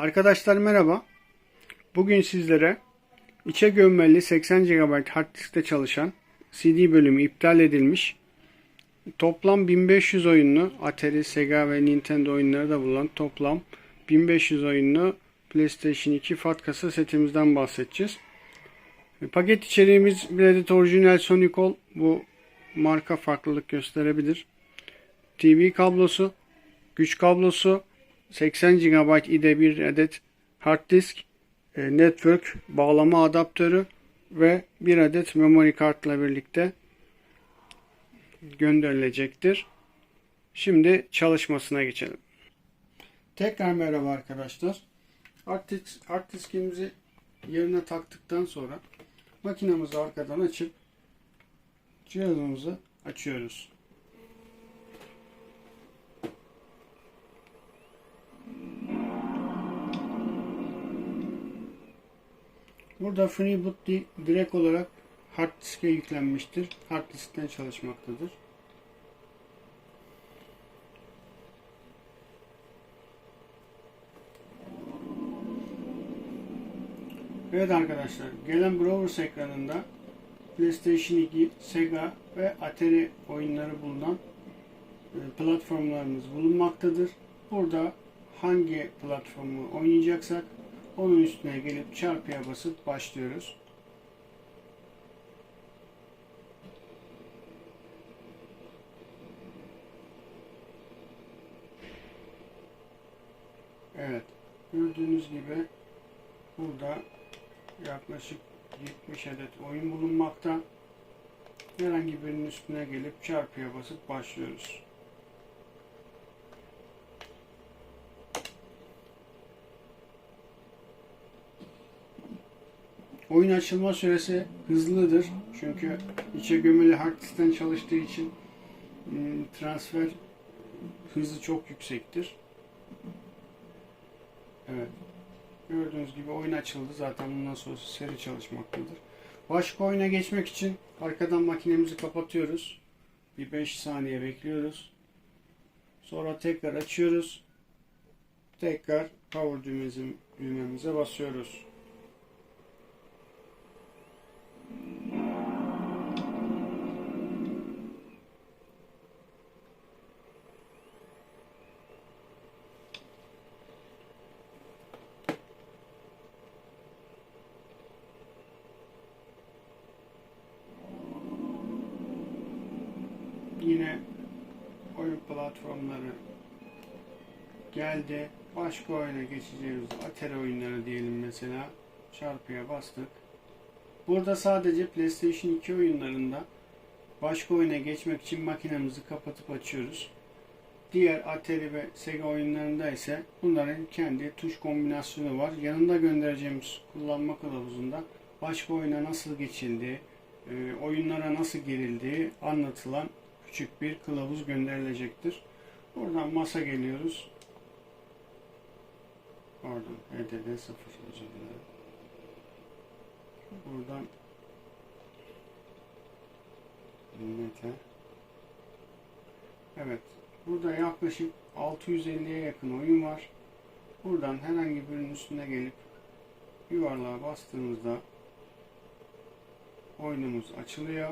Arkadaşlar merhaba. Bugün sizlere içe gömmeli 80 GB hard diskte çalışan CD bölümü iptal edilmiş. Toplam 1500 oyunlu Atari, Sega ve Nintendo oyunları da bulunan toplam 1500 oyunlu PlayStation 2 FAT kasa setimizden bahsedeceğiz. E, Paket içeriğimiz adet orijinal Sonicol. Bu marka farklılık gösterebilir. TV kablosu, güç kablosu, 80 GB ide bir adet hard disk, e, network bağlama adaptörü ve bir adet memory kartla birlikte gönderilecektir. Şimdi çalışmasına geçelim. Tekrar merhaba arkadaşlar. Hard, disk, hard diskimizi yerine taktıktan sonra makinemizi arkadan açıp cihazımızı açıyoruz. Burada FreeBoot di- direkt olarak hard diske yüklenmiştir. Hard diskten çalışmaktadır. Evet arkadaşlar, gelen Browers ekranında PlayStation 2, Sega ve Atari oyunları bulunan e, platformlarımız bulunmaktadır. Burada hangi platformu oynayacaksak onun üstüne gelip çarpıya basıp başlıyoruz. Evet. Gördüğünüz gibi burada yaklaşık 70 adet oyun bulunmakta. Herhangi birinin üstüne gelip çarpıya basıp başlıyoruz. Oyun açılma süresi hızlıdır. Çünkü içe gömülü hard çalıştığı için ım, transfer hızı çok yüksektir. Evet. Gördüğünüz gibi oyun açıldı. Zaten bundan sonra seri çalışmaktadır. Başka oyuna geçmek için arkadan makinemizi kapatıyoruz. Bir 5 saniye bekliyoruz. Sonra tekrar açıyoruz. Tekrar power düğmemize basıyoruz. Yine oyun platformları geldi. Başka oyuna geçeceğimiz Atari oyunları diyelim mesela. Çarpıya bastık. Burada sadece PlayStation 2 oyunlarında başka oyuna geçmek için makinemizi kapatıp açıyoruz. Diğer Atari ve Sega oyunlarında ise bunların kendi tuş kombinasyonu var. Yanında göndereceğimiz kullanma kılavuzunda başka oyuna nasıl geçildiği, e, oyunlara nasıl girildiği anlatılan küçük bir kılavuz gönderilecektir. Buradan masa geliyoruz. Pardon, HDD 0 özür dilerim. Buradan Nete. Evet. Burada yaklaşık 650'ye yakın oyun var. Buradan herhangi birinin üstüne gelip yuvarlığa bastığımızda oyunumuz açılıyor.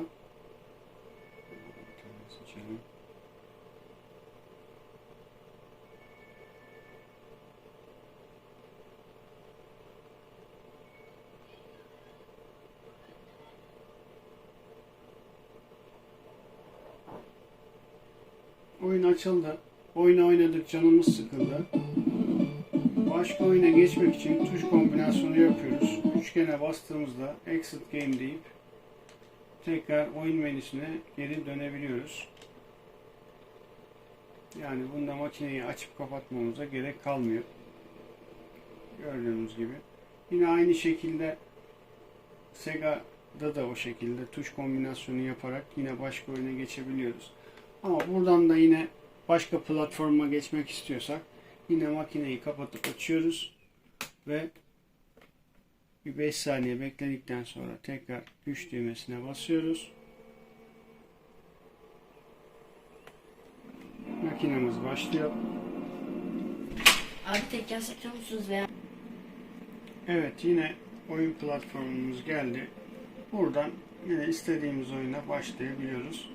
Oyun açıldı. Oyunu oynadık canımız sıkıldı. Başka oyuna geçmek için tuş kombinasyonu yapıyoruz. Üçgene bastığımızda Exit Game deyip tekrar oyun menüsüne geri dönebiliyoruz. Yani bunda makineyi açıp kapatmamıza gerek kalmıyor. Gördüğünüz gibi. Yine aynı şekilde Sega'da da o şekilde tuş kombinasyonu yaparak yine başka oyuna geçebiliyoruz. Ama buradan da yine başka platforma geçmek istiyorsak yine makineyi kapatıp açıyoruz ve bir 5 saniye bekledikten sonra tekrar güç düğmesine basıyoruz. Makinemiz başlıyor. Abi tek yapıyor musunuz veya? Evet yine oyun platformumuz geldi. Buradan yine istediğimiz oyuna başlayabiliyoruz.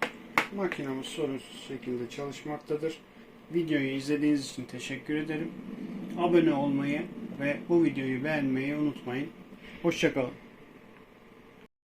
Makinamız sorunsuz şekilde çalışmaktadır. Videoyu izlediğiniz için teşekkür ederim. Abone olmayı ve bu videoyu beğenmeyi unutmayın. Hoşçakalın.